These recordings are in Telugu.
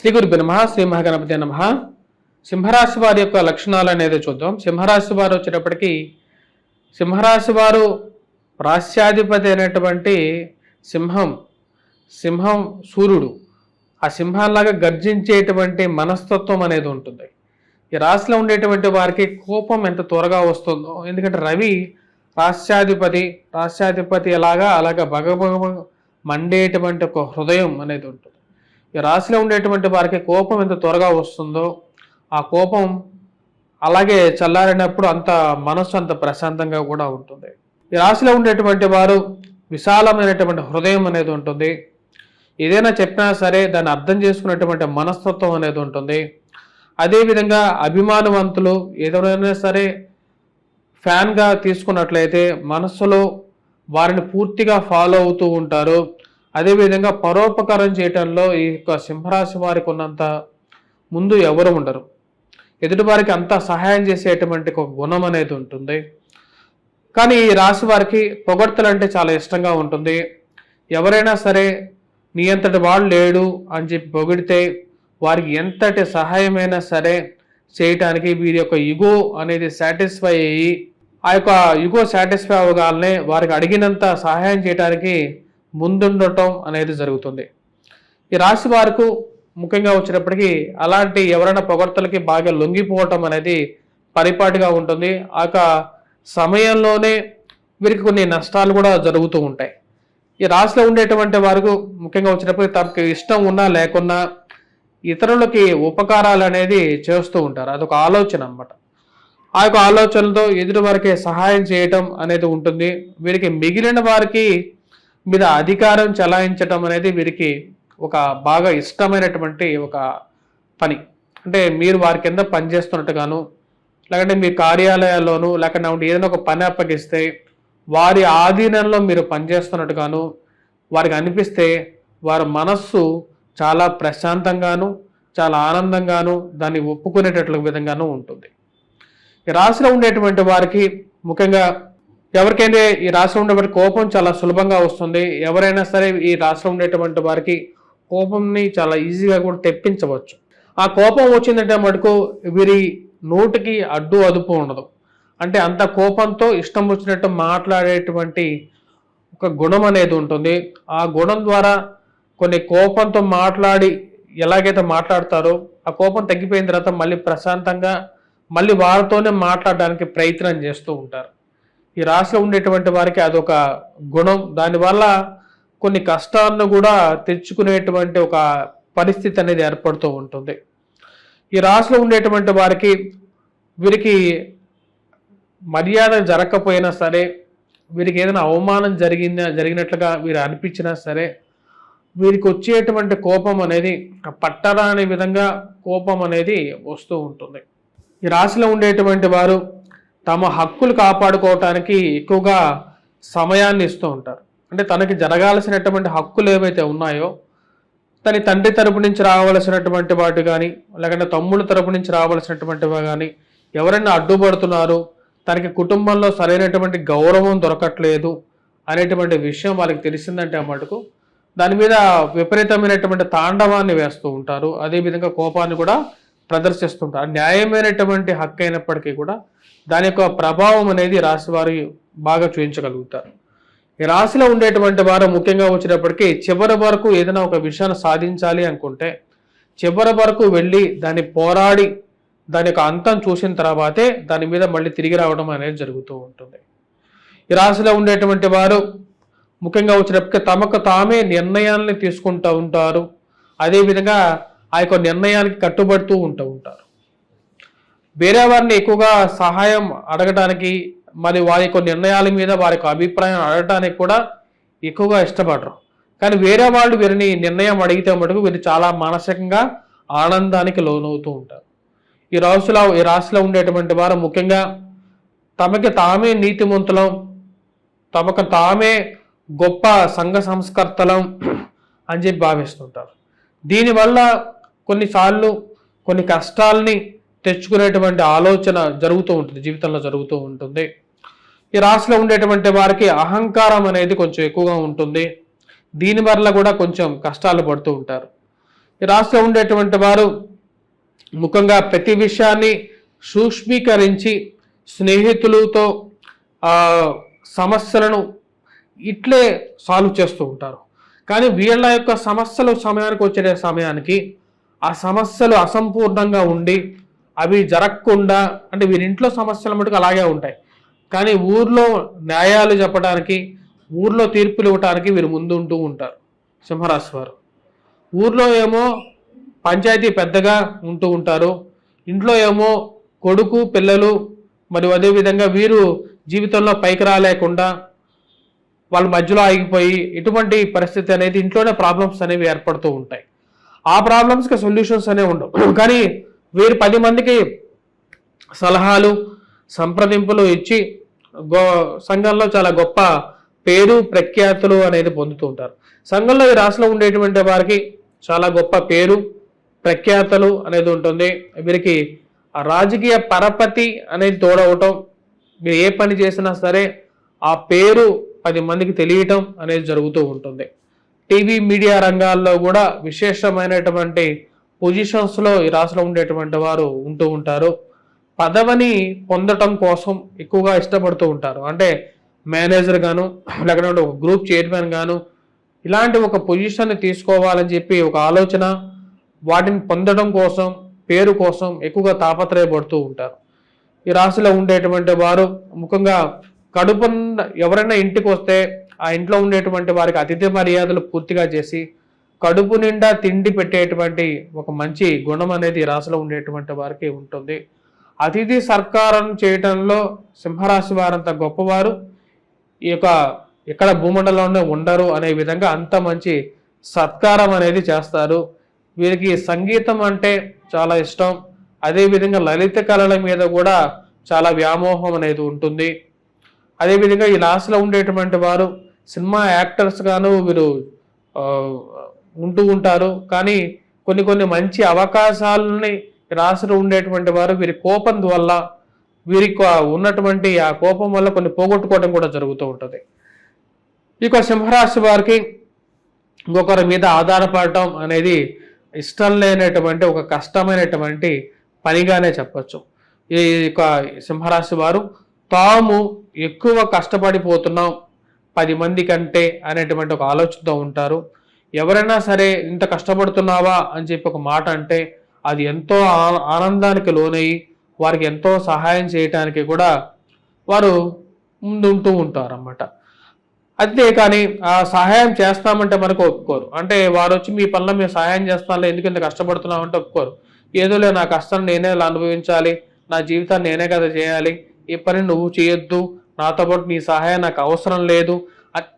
శ్రీ గురు నమ శ్రీ మహాగణపతి నమ. సింహరాశి వారి యొక్క లక్షణాలు అనేది చూద్దాం. సింహరాశి వారు వచ్చేటప్పటికి సింహరాశి వారు రాస్యాధిపతి అయినటువంటి సింహం సింహం సూర్యుడు ఆ సింహాల్లాగా గర్జించేటువంటి మనస్తత్వం అనేది ఉంటుంది. ఈ రాశిలో ఉండేటువంటి వారికి కోపం ఎంత త్వరగా వస్తుందో ఎందుకంటే రవి రాష్ట్రాధిపతి రాష్ట్రాధిపతి ఎలాగా అలాగా భగభగ మండేటువంటి ఒక హృదయం అనేది ఉంటుంది. ఈ రాశిలో ఉండేటువంటి వారికి కోపం ఎంత త్వరగా వస్తుందో ఆ కోపం అలాగే చల్లారినప్పుడు అంత మనసు అంత ప్రశాంతంగా కూడా ఉంటుంది. ఈ రాశిలో ఉండేటువంటి వారు విశాలమైనటువంటి హృదయం అనేది ఉంటుంది. ఏదైనా చెప్పినా సరే దాన్ని అర్థం చేసుకునేటువంటి మనస్తత్వం అనేది ఉంటుంది. అదేవిధంగా అభిమానవంతులు ఏదైనా సరే ఫ్యాన్గా తీసుకున్నట్లయితే మనస్సులో వారిని పూర్తిగా ఫాలో అవుతూ ఉంటారు. అదేవిధంగా పరోపకారం చేయటంలో ఈ యొక్క సింహరాశి వారికి ఉన్నంత ముందు ఎవరు ఉండరు. ఎదుటివారికి అంతా సహాయం చేసేటువంటి ఒక గుణం అనేది ఉంటుంది. కానీ ఈ రాశి వారికి పొగడ్తలు అంటే చాలా ఇష్టంగా ఉంటుంది. ఎవరైనా సరే నీ అంతటి వాడు లేడు అని చెప్పి పొగిడితే వారికి ఎంతటి సహాయమైనా సరే చేయటానికి వీరి యొక్క ఇగో అనేది సాటిస్ఫై అయ్యి ఆ యొక్క ఇగో సాటిస్ఫై అవ్వగానే వారికి అడిగినంత సహాయం చేయడానికి ముందుండటం అనేది జరుగుతుంది. ఈ రాశి వారికి ముఖ్యంగా వచ్చినప్పటికీ అలాంటి ఎవరైనా పొగడ్తలకి బాగా లొంగిపోవటం అనేది పరిపాటిగా ఉంటుంది. ఆ యొక్క సమయంలోనే వీరికి కొన్ని నష్టాలు కూడా జరుగుతూ ఉంటాయి. ఈ రాశిలో ఉండేటువంటి వారికి ముఖ్యంగా వచ్చినప్పుడు తమకు ఇష్టం ఉన్నా లేకున్నా ఇతరులకి ఉపకారాలు అనేది చేస్తూ ఉంటారు. అదొక ఆలోచన అన్నమాట. ఆ యొక్క ఆలోచనలతో ఎదుటి వారికి సహాయం చేయటం అనేది ఉంటుంది. వీరికి మిగిలిన వారికి మీద అధికారం చలాయించటం అనేది వీరికి ఒక బాగా ఇష్టమైనటువంటి ఒక పని. అంటే మీరు వారి కింద పనిచేస్తున్నట్టుగాను లేకంటే మీ కార్యాలయాల్లోనూ లేకపోతే ఏదైనా ఒక పని అప్పగిస్తే వారి ఆధీనంలో మీరు పనిచేస్తున్నట్టుగాను వారికి అనిపిస్తే వారి మనస్సు చాలా ప్రశాంతంగాను చాలా ఆనందంగాను దాన్ని ఒప్పుకునేటట్లు విధంగాను ఉంటుంది. రాశిలో ఉండేటువంటి వారికి ముఖ్యంగా ఎవరికైతే ఈ రాశిలో ఉండేటువంటి కోపం చాలా సులభంగా వస్తుంది. ఎవరైనా సరే ఈ రాశిలో ఉండేటువంటి వారికి కోపంని చాలా ఈజీగా కూడా తెప్పించవచ్చు. ఆ కోపం వచ్చిందంటే మటుకు వీరి నోటికి అడ్డు అదుపు ఉండదు. అంటే అంత కోపంతో ఇష్టం వచ్చినట్టు మాట్లాడేటువంటి ఒక గుణం అనేది ఉంటుంది. ఆ గుణం ద్వారా కొన్ని కోపంతో మాట్లాడి ఎలాగైతే మాట్లాడతారో ఆ కోపం తగ్గిపోయిన తర్వాత మళ్ళీ ప్రశాంతంగా మళ్ళీ వారితోనే మాట్లాడడానికి ప్రయత్నం చేస్తూ ఉంటారు. ఈ రాశిలో ఉండేటువంటి వారికి అదొక గుణం. దానివల్ల కొన్ని కష్టాలను కూడా తెచ్చుకునేటువంటి ఒక పరిస్థితి అనేది ఏర్పడుతూ ఉంటుంది. ఈ రాశిలో ఉండేటువంటి వారికి వీరికి మర్యాద జరగకపోయినా సరే వీరికి ఏదైనా అవమానం జరిగిందా జరిగినట్లుగా వీరు అనిపించినా సరే వీరికి వచ్చేటువంటి కోపం అనేది పట్టరాని విధంగా కోపం అనేది వస్తూ ఉంటుంది. ఈ రాశిలో ఉండేటువంటి వారు తమ హక్కులు కాపాడుకోవటానికి ఎక్కువగా సమయాన్ని ఇస్తూ ఉంటారు. అంటే తనకి జరగాల్సినటువంటి హక్కులు ఏవైతే ఉన్నాయో తన తండ్రి తరపు నుంచి రావాల్సినటువంటి వాటి కానీ లేకుంటే తమ్ముడు తరపు నుంచి రావాల్సినటువంటివి కానీ ఎవరైనా అడ్డుపడుతున్నారు తనకి కుటుంబంలో సరైనటువంటి గౌరవం దొరకట్లేదు అనేటువంటి విషయం వాళ్ళకి తెలిసిందంటే మటుకు దాని మీద విపరీతమైనటువంటి తాండవాన్ని వేస్తూ ఉంటారు. అదేవిధంగా కోపాన్ని కూడా ప్రదర్శిస్తుంటారు. న్యాయమైనటువంటి హక్కు అయినప్పటికీ కూడా దాని యొక్క ప్రభావం అనేది రాశి వారి బాగా చూపించగలుగుతారు. ఈ రాశిలో ఉండేటువంటి వారు ముఖ్యంగా వచ్చినప్పటికీ చివరి వరకు ఏదైనా ఒక విషయాన్ని సాధించాలి అనుకుంటే చివరి వరకు వెళ్ళి దాన్ని పోరాడి దాని యొక్క అంతం చూసిన తర్వాతే దాని మీద మళ్ళీ తిరిగి రావడం అనేది జరుగుతూ ఉంటుంది. ఈ రాశిలో ఉండేటువంటి వారు ముఖ్యంగా వచ్చినప్పటికీ తమకు తామే నిర్ణయాలని తీసుకుంటూ ఉంటారు. అదేవిధంగా ఆ యొక్క నిర్ణయానికి కట్టుబడుతూ ఉంటూ ఉంటారు. వేరే వారిని ఎక్కువగా సహాయం అడగటానికి మరి వారి యొక్క నిర్ణయాల మీద వారి యొక్క అభిప్రాయం అడగటానికి కూడా ఎక్కువగా ఇష్టపడరు. కానీ వేరే వాళ్ళు వీరిని నిర్ణయం అడిగితే మటుకు వీరు చాలా మానసికంగా ఆనందానికి లోనవుతూ ఉంటారు. ఈ రాశిలో ఈ రాశిలో ఉండేటువంటి వారు ముఖ్యంగా తమకి తామే నీతిమంతులం తమకు తామే గొప్ప సంఘ సంస్కర్తలం అని చెప్పి భావిస్తుంటారు. దీనివల్ల కొన్నిసార్లు కొన్ని కష్టాలని తెచ్చుకునేటువంటి ఆలోచన జరుగుతూ ఉంటుంది జీవితంలో జరుగుతూ ఉంటుంది. ఈ రాశిలో ఉండేటువంటి వారికి అహంకారం అనేది కొంచెం ఎక్కువగా ఉంటుంది. దీని వల్ల కూడా కొంచెం కష్టాలు పడుతూ ఉంటారు. ఈ రాశిలో ఉండేటువంటి వారు ముఖంగా ప్రతి విషయాన్ని సూక్ష్మీకరించి స్నేహితులతో సమస్యలను ఇట్లే సాల్వ్ చేస్తూ ఉంటారు. కానీ వీళ్ళ యొక్క సమస్యలు సమయానికి వచ్చే సమయానికి ఆ సమస్యలు అసంపూర్ణంగా ఉండి అవి జరగకుండా అంటే వీరింట్లో సమస్యలు మటుకు అలాగే ఉంటాయి. కానీ ఊర్లో న్యాయాలు చెప్పడానికి ఊర్లో తీర్పులు ఇవ్వడానికి వీరు ముందు ఉంటూ ఉంటారు. సింహరాశి వారు. ఊర్లో ఏమో పంచాయతీ పెద్దగా ఉంటూ ఉంటారు. ఇంట్లో ఏమో కొడుకు పిల్లలు మరియు అదేవిధంగా వీరు జీవితంలో పైకి రాలేకుండా వాళ్ళ మధ్యలో ఆగిపోయి ఇటువంటి పరిస్థితి అనేది ఇంట్లోనే ప్రాబ్లమ్స్ అనేవి ఏర్పడుతూ ఉంటాయి. ఆ ప్రాబ్లమ్స్కి సొల్యూషన్స్ అనేవి ఉండవు. కానీ వీరు పది మందికి సలహాలు సంప్రదింపులు ఇచ్చి గో సంఘంలో చాలా గొప్ప పేరు ప్రఖ్యాతులు అనేది పొందుతూ ఉంటారు. సంఘంలో ఈ రాశిలో ఉండేటువంటి వారికి చాలా గొప్ప పేరు ప్రఖ్యాతలు అనేది ఉంటుంది. వీరికి రాజకీయ పరపతి అనేది తోడవటం మీరు ఏ పని చేసినా సరే ఆ పేరు పది మందికి తెలియటం అనేది జరుగుతూ ఉంటుంది. టీవీ మీడియా రంగాల్లో కూడా విశేషమైనటువంటి పొజిషన్స్లో ఈ రాశిలో ఉండేటువంటి వారు ఉంటూ ఉంటారు. పదవిని పొందటం కోసం ఎక్కువగా ఇష్టపడుతూ ఉంటారు. అంటే మేనేజర్ గాను లేకపోతే ఒక గ్రూప్ చైర్మన్ గాను ఇలాంటి ఒక పొజిషన్ తీసుకోవాలని చెప్పి ఒక ఆలోచన వాటిని పొందడం కోసం పేరు కోసం ఎక్కువగా తాపత్రయపడుతూ ఉంటారు. ఈ రాశిలో ఉండేటువంటి వారు ముఖ్యంగా కడుపు ఎవరైనా ఇంటికి వస్తే ఆ ఇంట్లో ఉండేటువంటి వారికి అతిథి మర్యాదలు పూర్తిగా చేసి కడుపు నిండా తిండి పెట్టేటువంటి ఒక మంచి గుణం అనేది ఈ రాశిలో ఉండేటువంటి వారికి ఉంటుంది. అతిథి సర్కారం చేయటంలో సింహరాశి వారంత గొప్పవారు. ఈ యొక్క ఎక్కడ భూమండలంలోనే ఉండరు అనే విధంగా అంత మంచి సత్కారం అనేది చేస్తారు. వీరికి సంగీతం అంటే చాలా ఇష్టం. అదేవిధంగా లలిత కళల మీద కూడా చాలా వ్యామోహం అనేది ఉంటుంది. అదేవిధంగా ఈ రాశిలో ఉండేటువంటి వారు సినిమా యాక్టర్స్ గాను వీరు ఉంటూ ఉంటారు. కానీ కొన్ని కొన్ని మంచి అవకాశాలని ఈ ఉండేటువంటి వారు వీరి కోపం వల్ల వీరికి ఉన్నటువంటి ఆ కోపం వల్ల కొన్ని పోగొట్టుకోవడం కూడా జరుగుతూ ఉంటుంది. ఇక సింహరాశి వారికి ఇంకొకరి మీద ఆధారపడటం అనేది ఇష్టం లేనటువంటి ఒక కష్టమైనటువంటి పనిగానే చెప్పచ్చు. ఈ యొక్క సింహరాశి వారు తాము ఎక్కువ కష్టపడిపోతున్నాం. పది మంది కంటే అనేటువంటి ఒక ఆలోచనతో ఉంటారు. ఎవరైనా సరే ఇంత కష్టపడుతున్నావా అని చెప్పి ఒక మాట అంటే అది ఎంతో ఆ- ఆనందానికి లోనయ్యి వారికి ఎంతో సహాయం చేయటానికి కూడా వారు ముందుంటూ ఉంటారు అన్నమాట అంతే కానీ ఆ సహాయం చేస్తామంటే మనకు ఒప్పుకోరు. అంటే వారు వచ్చి మీ పనుల మేము సహాయం చేస్తానులే ఎందుకు ఇంత కష్టపడుతున్నాం అంటే ఒప్పుకోరు. ఏదోలే నా కష్టం నేనే అనుభవించాలి నా జీవితాన్ని నేనే కదా చేయాలి ఈ పని నువ్వు చేయొద్దు నాతో పాటు నీ సహాయం నాకు అవసరం లేదు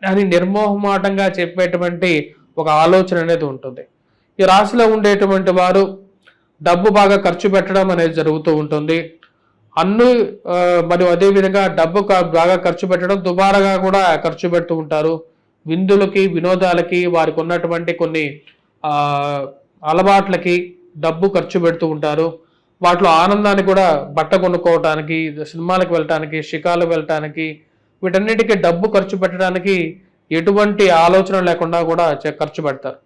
అని నిర్మోహమాటంగా చెప్పేటువంటి ఒక ఆలోచన అనేది ఉంటుంది. ఈ రాశిలో ఉండేటువంటి వారు డబ్బు బాగా ఖర్చు పెట్టడం అనేది జరుగుతూ ఉంటుంది. అన్ని మరియు అదేవిధంగా డబ్బు బాగా ఖర్చు పెట్టడం దుబారాగా కూడా ఖర్చు పెడుతూ ఉంటారు. విందులకి వినోదాలకి వారికి ఉన్నటువంటి కొన్ని అలవాట్లకి డబ్బు ఖర్చు పెడుతూ ఉంటారు. వాటిలో ఆనందాన్ని కూడా బట్ట కొనుక్కోవటానికి సినిమాలకు వెళ్ళటానికి షికాలు వెళ్ళటానికి వీటన్నిటికీ డబ్బు ఖర్చు పెట్టడానికి ఎటువంటి ఆలోచన లేకుండా కూడా ఖర్చు పెడతారు.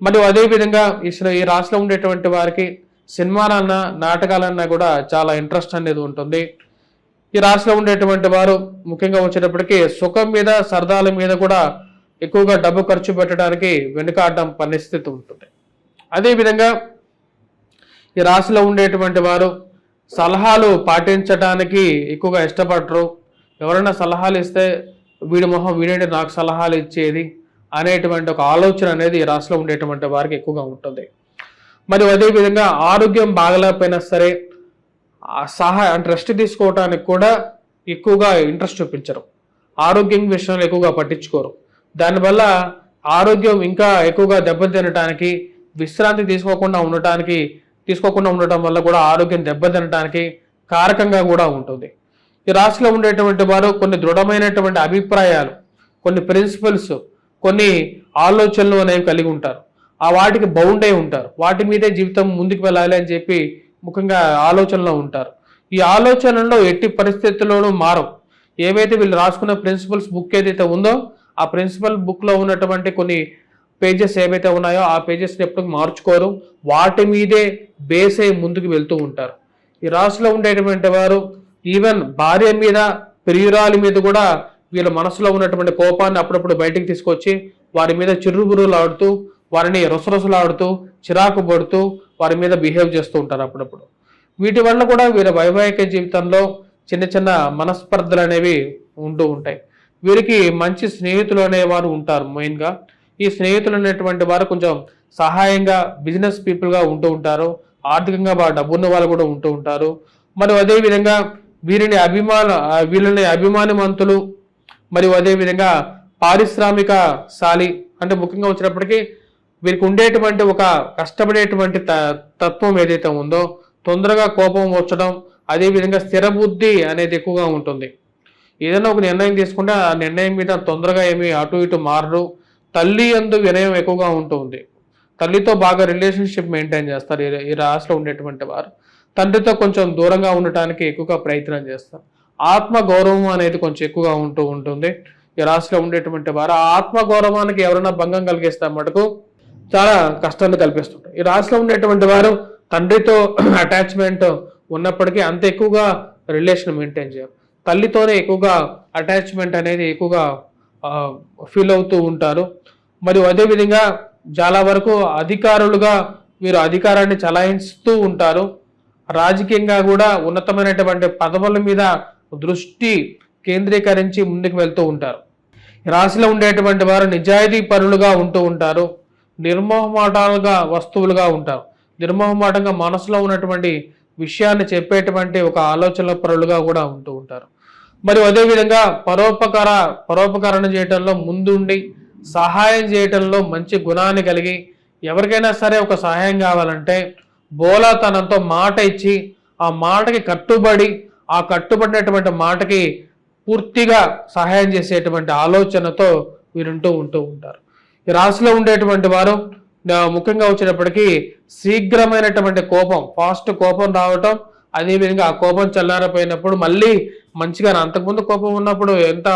మరియు అదేవిధంగా ఈ ఈ రాశిలో ఉండేటువంటి వారికి సినిమాలన్నా నాటకాలన్నా కూడా చాలా ఇంట్రెస్ట్ అనేది ఉంటుంది. ఈ రాశిలో ఉండేటువంటి వారు ముఖ్యంగా వచ్చేటప్పటికి సుఖం మీద సరదాల మీద కూడా ఎక్కువగా డబ్బు ఖర్చు పెట్టడానికి వెనుకాడడం పరిస్థితి ఉంటుంది. అదేవిధంగా ఈ రాశిలో ఉండేటువంటి వారు సలహాలు పాటించడానికి ఎక్కువగా ఇష్టపడరు. ఎవరైనా సలహాలు ఇస్తే వీడి మొహం వీడంటే నాకు సలహాలు ఇచ్చేది అనేటువంటి ఒక ఆలోచన అనేది రాశిలో ఉండేటువంటి వారికి ఎక్కువగా ఉంటుంది. మరి అదేవిధంగా ఆరోగ్యం బాగలేకపోయినా సరే సహాయ అంటే రెస్ట్ తీసుకోవడానికి కూడా ఎక్కువగా ఇంట్రెస్ట్ చూపించరు. ఆరోగ్యం విషయంలో ఎక్కువగా పట్టించుకోరు. దానివల్ల ఆరోగ్యం ఇంకా ఎక్కువగా దెబ్బతినటానికి విశ్రాంతి తీసుకోకుండా ఉండటానికి తీసుకోకుండా ఉండటం వల్ల కూడా ఆరోగ్యం దెబ్బతినటానికి కారకంగా కూడా ఉంటుంది. ఈ రాశిలో ఉండేటువంటి వారు కొన్ని దృఢమైనటువంటి అభిప్రాయాలు కొన్ని ప్రిన్సిపల్స్ కొన్ని ఆలోచనలు అనేవి కలిగి ఉంటారు. ఆ వాటికి బౌండ్ అయి ఉంటారు. వాటి మీదే జీవితం ముందుకు వెళ్ళాలి అని చెప్పి ముఖ్యంగా ఆలోచనలో ఉంటారు. ఈ ఆలోచనలో ఎట్టి పరిస్థితుల్లోనూ మారవు. ఏవైతే వీళ్ళు రాసుకున్న ప్రిన్సిపల్స్ బుక్ ఏదైతే ఉందో ఆ ప్రిన్సిపల్ బుక్లో ఉన్నటువంటి కొన్ని పేజెస్ ఏవైతే ఉన్నాయో ఆ పేజెస్ని ఎప్పుడు మార్చుకోరు. వాటి మీదే బేస్ అయి ముందుకు వెళ్తూ ఉంటారు. ఈ రాశిలో ఉండేటువంటి వారు ఈవెన్ భార్య మీద ప్రియురాలి మీద కూడా వీళ్ళ మనసులో ఉన్నటువంటి కోపాన్ని అప్పుడప్పుడు బయటికి తీసుకొచ్చి వారి మీద చిరుబురులాడుతూ వారిని రొసరొసలాడుతూ చిరాకు పడుతూ వారి మీద బిహేవ్ చేస్తూ ఉంటారు అప్పుడప్పుడు. వీటి వల్ల కూడా వీళ్ళ వైవాహిక జీవితంలో చిన్న చిన్న మనస్పర్ధలు అనేవి ఉంటూ ఉంటాయి. వీరికి మంచి స్నేహితులు అనేవారు ఉంటారు మెయిన్గా ఈ స్నేహితులు అనేటువంటి వారు కొంచెం సహాయంగా బిజినెస్ పీపుల్గా ఉంటూ ఉంటారు. ఆర్థికంగా బాగా డబ్బున్న వాళ్ళు కూడా ఉంటూ ఉంటారు. మరియు అదేవిధంగా వీరిని అభిమాన వీళ్ళని అభిమానవంతులు మరియు అదేవిధంగా పారిశ్రామిక శాలి అంటే ముఖ్యంగా వచ్చినప్పటికీ వీరికి ఉండేటువంటి ఒక కష్టపడేటువంటి త- తత్వం ఏదైతే ఉందో తొందరగా కోపం వచ్చడం అదేవిధంగా స్థిరబుద్ధి అనేది ఎక్కువగా ఉంటుంది. ఏదైనా ఒక నిర్ణయం తీసుకుంటే ఆ నిర్ణయం మీద తొందరగా ఏమి అటు ఇటు మారరు. తల్లి ఎందు వినయం ఎక్కువగా ఉంటుంది. తల్లితో బాగా రిలేషన్షిప్ మెయింటైన్ చేస్తారు ఈ- ఈ రాశిలో ఉండేటువంటి వారు. తండ్రితో కొంచెం దూరంగా ఉండటానికి ఎక్కువగా ప్రయత్నం చేస్తారు ఆత్మ గౌరవం అనేది కొంచెం ఎక్కువగా ఉంటూ ఉంటుంది. ఈ రాశిలో ఉండేటువంటి వారు ఆ ఆత్మ గౌరవానికి ఎవరైనా భంగం కలిగిస్తే మటుకు చాలా కష్టాన్ని కల్పిస్తుంటారు. ఈ రాశిలో ఉండేటువంటి వారు తండ్రితో అటాచ్మెంట్ ఉన్నప్పటికీ అంత ఎక్కువగా రిలేషన్ మెయింటైన్ చేయరు. తల్లితోనే ఎక్కువగా అటాచ్మెంట్ అనేది ఎక్కువగా ఫీల్ అవుతూ ఉంటారు. మరియు అదేవిధంగా చాలా వరకు అధికారులుగా వీరు అధికారాన్ని చలాయిస్తూ ఉంటారు. రాజకీయంగా కూడా ఉన్నతమైనటువంటి పదవుల మీద దృష్టి కేంద్రీకరించి ముందుకు వెళ్తూ ఉంటారు. రాశిలో ఉండేటువంటి వారు నిజాయితీ పరులుగా ఉంటూ ఉంటారు. నిర్మోహమాటాలుగా వస్తువులుగా ఉంటారు. నిర్మోహమాటంగా మనసులో ఉన్నటువంటి విషయాన్ని చెప్పేటువంటి ఒక ఆలోచన పరులుగా కూడా ఉంటూ ఉంటారు. మరియు అదేవిధంగా పరోపకార పరోపకరణ చేయటంలో ముందుండి సహాయం చేయటంలో మంచి గుణాన్ని కలిగి ఎవరికైనా సరే ఒక సహాయం కావాలంటే బోలాతనంతో మాట ఇచ్చి ఆ మాటకి కట్టుబడి ఆ కట్టుబడినటువంటి మాటకి పూర్తిగా సహాయం చేసేటువంటి ఆలోచనతో వీరుంటూ ఉంటూ ఉంటారు. ఈ రాశిలో ఉండేటువంటి వారు ముఖ్యంగా వచ్చినప్పటికీ శీఘ్రమైనటువంటి కోపం ఫాస్ట్ కోపం రావటం అదేవిధంగా ఆ కోపం చల్లారిపోయినప్పుడు మళ్ళీ మంచిగా అంతకుముందు కోపం ఉన్నప్పుడు ఎంత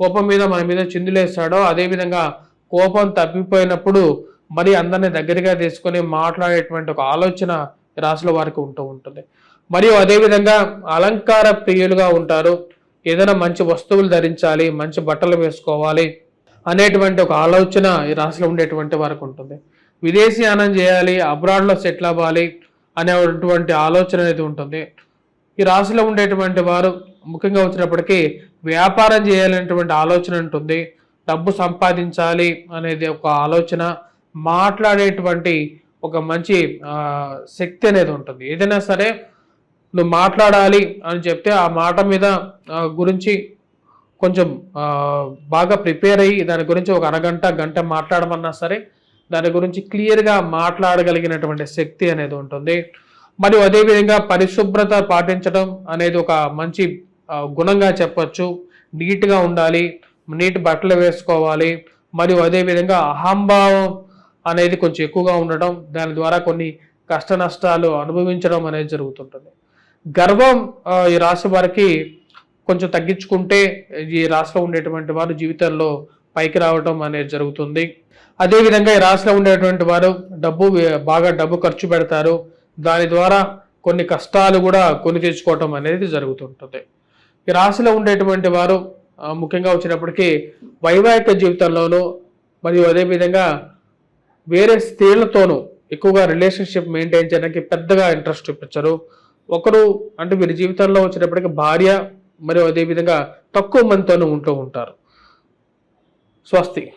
కోపం మీద మన మీద చిందులేస్తాడో అదేవిధంగా కోపం తప్పిపోయినప్పుడు మరి అందరిని దగ్గరగా తీసుకొని మాట్లాడేటువంటి ఒక ఆలోచన ఈ రాశిలో వారికి ఉంటూ ఉంటుంది. మరియు అదేవిధంగా అలంకార ప్రియులుగా ఉంటారు. ఏదైనా మంచి వస్తువులు ధరించాలి మంచి బట్టలు వేసుకోవాలి అనేటువంటి ఒక ఆలోచన ఈ రాశిలో ఉండేటువంటి వారికి ఉంటుంది. విదేశీయానం చేయాలి అబ్రాడ్లో సెటిల్ అవ్వాలి అనేటువంటి ఆలోచన అనేది ఉంటుంది. ఈ రాశిలో ఉండేటువంటి వారు ముఖ్యంగా వచ్చినప్పటికీ వ్యాపారం చేయాలనేటువంటి ఆలోచన ఉంటుంది. డబ్బు సంపాదించాలి అనేది ఒక ఆలోచన మాట్లాడేటువంటి ఒక మంచి శక్తి అనేది ఉంటుంది. ఏదైనా సరే నువ్వు మాట్లాడాలి అని చెప్తే ఆ మాట మీద గురించి కొంచెం బాగా ప్రిపేర్ అయ్యి దాని గురించి ఒక అరగంట గంట మాట్లాడమన్నా సరే దాని గురించి క్లియర్గా మాట్లాడగలిగినటువంటి శక్తి అనేది ఉంటుంది. మరియు అదేవిధంగా పరిశుభ్రత పాటించడం అనేది ఒక మంచి గుణంగా చెప్పచ్చు. నీట్గా ఉండాలి. నీట్ బట్టలు వేసుకోవాలి. మరియు అదేవిధంగా అహంభావం అనేది కొంచెం ఎక్కువగా ఉండటం దాని ద్వారా కొన్ని కష్ట నష్టాలు అనుభవించడం అనేది జరుగుతుంటుంది. గర్వం ఈ రాశి వారికి కొంచెం తగ్గించుకుంటే ఈ రాశిలో ఉండేటువంటి వారు జీవితంలో పైకి రావడం అనేది జరుగుతుంది. అదేవిధంగా ఈ రాశిలో ఉండేటువంటి వారు డబ్బు బాగా డబ్బు ఖర్చు పెడతారు. దాని ద్వారా కొన్ని కష్టాలు కూడా కొని తెచ్చుకోవటం అనేది జరుగుతుంటుంది. ఈ రాశిలో ఉండేటువంటి వారు ముఖ్యంగా వచ్చినప్పటికీ వైవాహిక జీవితంలోనూ మరియు అదేవిధంగా వేరే స్త్రీలతోనూ ఎక్కువగా రిలేషన్షిప్ మెయింటైన్ చేయడానికి పెద్దగా ఇంట్రెస్ట్ చూపించరు. ఒకరు అంటే వీరి జీవితంలో వచ్చినప్పటికీ భార్య మరియు అదేవిధంగా తక్కువ మందితోనూ ఉంటూ ఉంటారు. స్వస్తి.